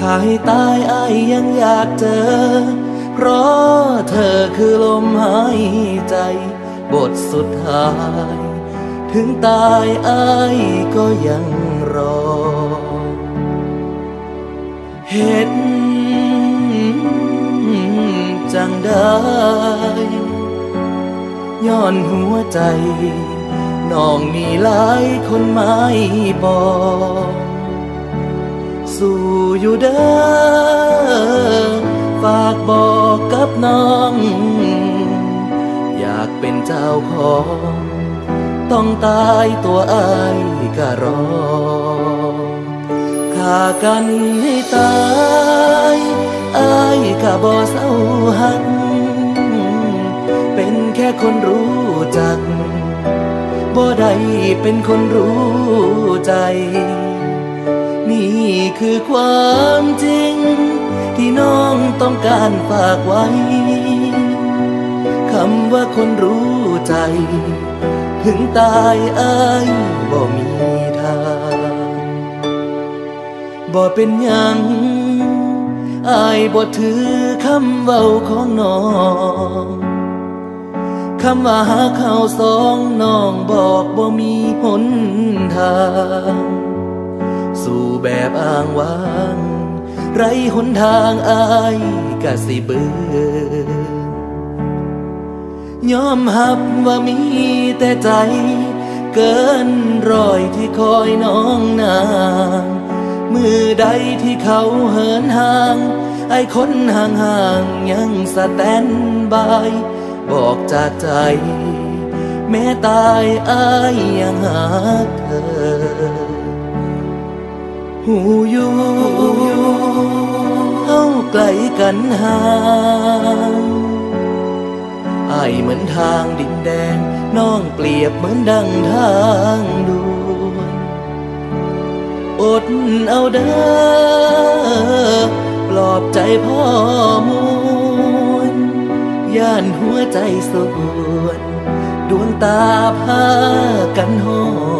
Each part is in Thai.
ขายตายอายยังอยากเจอ เพราะเธอคือลมหายใจ บทสุดท้าย ถึงตายอายก็ยังรอ เห็นจังได้ย้อนหัวใจน้องมีหลายคนไม่บอก อยู่เด้อฝากบอกกับน้อง อยากเป็นเจ้าของ ต้องตายตัวอายก็รอฆ่ากันให้ตายอายก็บ่เศร้าหัก เป็นแค่คนรู้จักบ่ได้เป็นคนรู้ใจ คือความจริง ที่น้องต้องการฝากไว้ คำว่าคนรู้ใจ ถึงตายอายบ่มีทางบ่เป็นยังอายบ่ถือคำเว้าของน้องคำว่าหาเขาวสองน้องบอกบ่มีหนทาง สู่แบบอ้างว้าง ไรหนทางอายกะสิเบือยอมหับว่ามีแต่ใจ เกินรอยที่คอยน้องนาง มือใดที่เขาเหินห่าง ไอ้คนห่างห่างๆยังสแตนบาย บอกจากใจ แม้ตายอายยังหาเธอ หูอยู่เฮาไกลกันห่างอายเหมือนทางดินแดง น้องเปรียบเหมือนดังทางด่วนอดเอาเด้อปลอบใจพ่อมวลย่านหัวใจสวนดวงตาพากันห้อ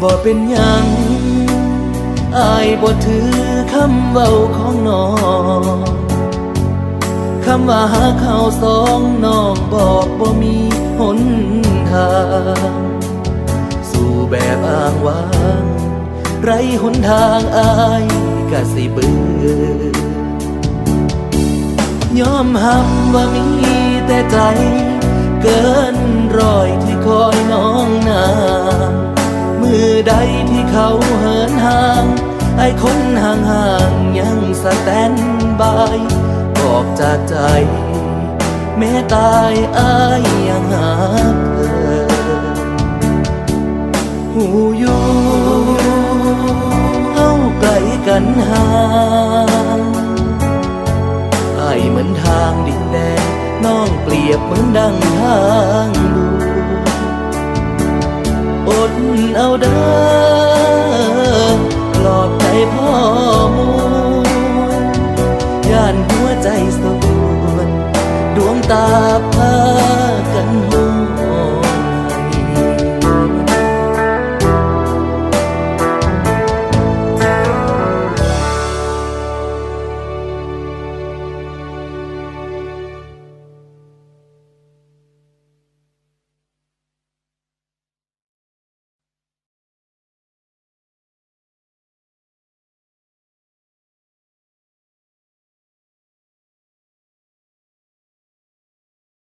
บ่เป็นหยังอายบ่ถือคำเว้าของน้องคำว่าหาเขาวสองน้องบอกบ่มีหนทางสู่แบบอ้างว้างไรหนทางอายกะสิเบื่อยอมหับว่ามีแต่ใจ เกินรอยที่คอยน้องนาง มือใดที่เขาเหินห่าง ไอ้คนห่างห่างๆยังสแตนบายบอกจากใจ แม้ตายอายยังหาเธอหูอยู่เฮาไกลกันห่างไอายเหมือนทางดินแดนน้องเปรียบเหมือนดังทาง เอาเด้อปลอบใจพ่อมูย่านหัวใจสะบวนดวงตาพากัน